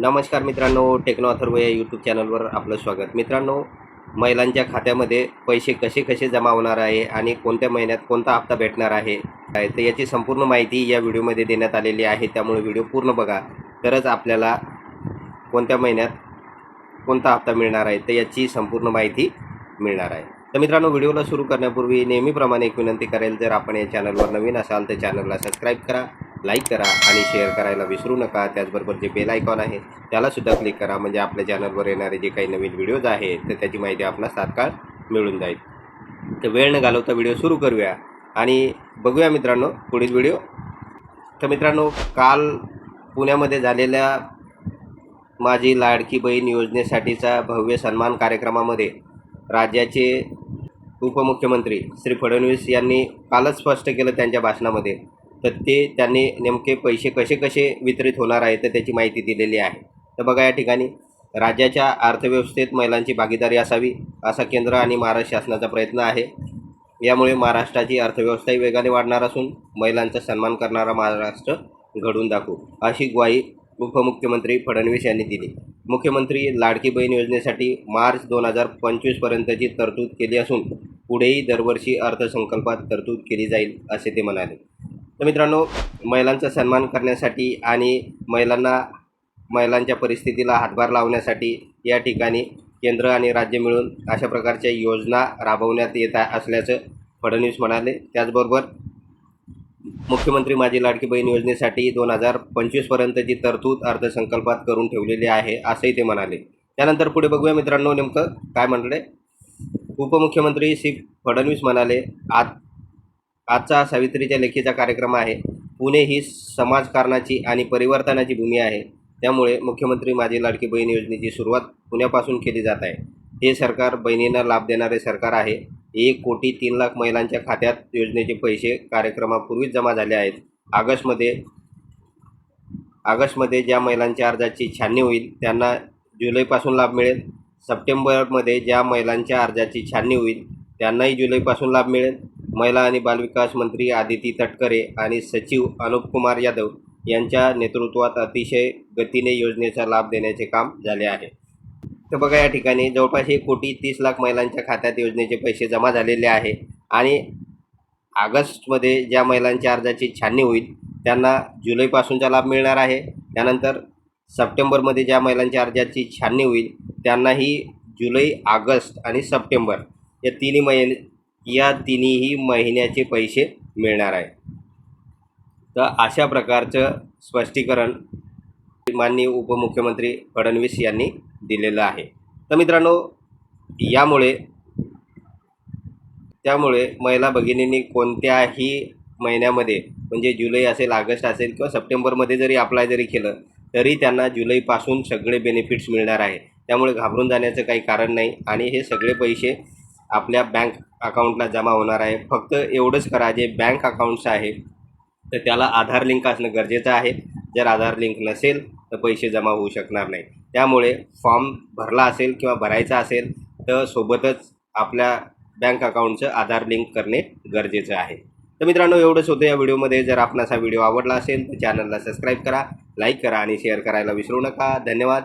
नमस्कार मित्रांनो टेक्नो अथर्व या यूट्यूब चॅनलवर आपलं स्वागत. मित्रांनो महिलांच्या खात्यामध्ये पैसे कसे कसे जमा होणार आहे आणि कोणत्या महिन्यात कोणता हप्ता भेटणार आहे? काय तर याची संपूर्ण माहिती या व्हिडिओमध्ये देण्यात आलेली आहे. त्यामुळे व्हिडिओ पूर्ण बघा. तरच आपल्याला कोणत्या महिन्यात कोणता हप्ता मिळणार आहे तर याची संपूर्ण माहिती मिळणार आहे. तर मित्रांनो व्हिडिओला सुरू करण्यापूर्वी नेहमीप्रमाणे एक विनंती करेल जर आपण या चॅनलवर नवीन असाल तर चॅनलला सबस्क्राईब करा. लाईक करा आणि शेअर करायला विसरू नका. त्याचबरोबर जे बेल आयकॉन आहे त्यालासुद्धा क्लिक करा. म्हणजे आपल्या चॅनलवर येणारे जे काही नवीन व्हिडिओज आहेत तर त्याची माहिती आपणास तात्काळ मिळून जाईल. तर वेळ न घालवता व्हिडिओ सुरू करूया आणि बघूया मित्रांनो पुढील व्हिडिओ. तर मित्रांनो काल पुण्यामध्ये झालेल्या माझी लाडकी बहीण योजनेसाठीचा भव्य सन्मान कार्यक्रमामध्ये राज्याचे उपमुख्यमंत्री श्री फडणवीस यांनी कालच स्पष्ट केलं त्यांच्या भाषणामध्ये. तर ते त्यांनी नेमके पैसे कसे कसे वितरित होणार आहे तर त्याची माहिती दिलेली आहे. तर बघा या ठिकाणी राज्याच्या अर्थव्यवस्थेत महिलांची भागीदारी असावी असा केंद्र आणि महाराष्ट्र शासनाचा प्रयत्न आहे. यामुळे महाराष्ट्राची अर्थव्यवस्थाही वेगाने वाढणार असून महिलांचा सन्मान करणारा महाराष्ट्र घडवून दाखवू अशी ग्वाही उपमुख्यमंत्री फडणवीस यांनी दिली. मुख्यमंत्री लाडकी बहीण योजनेसाठी मार्च दोन हजार पंचवीसपर्यंतची तरतूद केली असून पुढेही दरवर्षी अर्थसंकल्पात तरतूद केली जाईल असे ते म्हणाले. तर मित्रांनो महिलांचा सन्मान करण्यासाठी आणि महिलांना महिलांच्या परिस्थितीला हातभार लावण्यासाठी या ठिकाणी केंद्र आणि राज्य मिळून अशा प्रकारच्या योजना राबवण्यात येत आहे असल्याचं फडणवीस म्हणाले. त्याचबरोबर मुख्यमंत्री माझी लाडकी बहीण योजनेसाठी दोन हजार पंचवीसपर्यंतची तरतूद अर्थसंकल्पात करून ठेवलेली आहे असंही ते म्हणाले. त्यानंतर पुढे बघूया मित्रांनो नेमकं काय म्हटले उपमुख्यमंत्री श्री फडणवीस म्हणाले आज आजचा सावित्रीच्या लेखीचा कार्यक्रम आहे. पुणे ही समाजकारणाची आणि परिवर्तनाची भूमी आहे. त्यामुळे मुख्यमंत्री माझी लाडकी बहीण योजनेची सुरुवात पुण्यापासून केली जात आहे. हे सरकार बहिणींना लाभ देणारे सरकार आहे. एक कोटी तीन लाख महिलांच्या खात्यात योजनेचे पैसे कार्यक्रमापूर्वीच जमा झाले आहेत. ऑगस्टमध्ये ऑगस्टमध्ये ज्या महिलांच्या अर्जाची छाननी होईल त्यांना जुलैपासून लाभ मिळेल. सप्टेंबरमध्ये ज्या महिलांच्या अर्जाची छाननी होईल त्यांनाही जुलैपासून लाभ मिळेल. महिला आणि बालविकास मंत्री आदिती तटकरे आणि सचिव अनुप कुमार यादव यांच्या नेतृत्वात अतिशय गतीने योजनेचा लाभ देण्याचे काम झाले आहे. तर बघा या ठिकाणी जवळपास एक कोटी तीस लाख महिलांच्या खात्यात योजनेचे पैसे जमा झालेले आहे आणि ऑगस्टमध्ये ज्या महिलांच्या अर्जाची छाननी होईल त्यांना जुलैपासूनचा लाभ मिळणार आहे. त्यानंतर सप्टेंबरमध्ये ज्या महिलांच्या अर्जाची छाननी होईल त्यांनाही जुलै ऑगस्ट आणि सप्टेंबर या तिन्ही महिने या तिन्ही महिन्याचे पैसे मिळणार आहे. तर अशा प्रकारचं स्पष्टीकरण माननीय उपमुख्यमंत्री फडणवीस यांनी दिलेलं आहे. तर मित्रांनो यामुळे त्यामुळे महिला भगिनींनी कोणत्याही महिन्यामध्ये म्हणजे जुलै असेल ऑगस्ट असेल किंवा सप्टेंबरमध्ये जरी अप्लाय जरी केलं तरी त्यांना जुलैपासून सगळे बेनिफिट्स मिळणार आहे. त्यामुळे घाबरून जाण्याचं काही कारण नाही आणि हे सगळे पैसे आपल्या बँक अकाउंटला जमा होणार आहे. फक्त एवढंच करा जे बँक अकाउंट्स आहे तर त्याला आधार लिंक असणं गरजेचं आहे. जर आधार लिंक नसेल तर पैसे जमा होऊ शकणार नाही. त्यामुळे फॉर्म भरला असेल किंवा भरायचा असेल तर सोबतच आपल्या बँक अकाउंटचं आधार लिंक करणे गरजेचं आहे. तर मित्रांनो एवढंच होतं या व्हिडिओमध्ये. जर आपणास हा व्हिडिओ आवडला असेल तर चॅनलला सबस्क्राईब करा लाईक करा आणि शेअर करायला विसरू नका. धन्यवाद.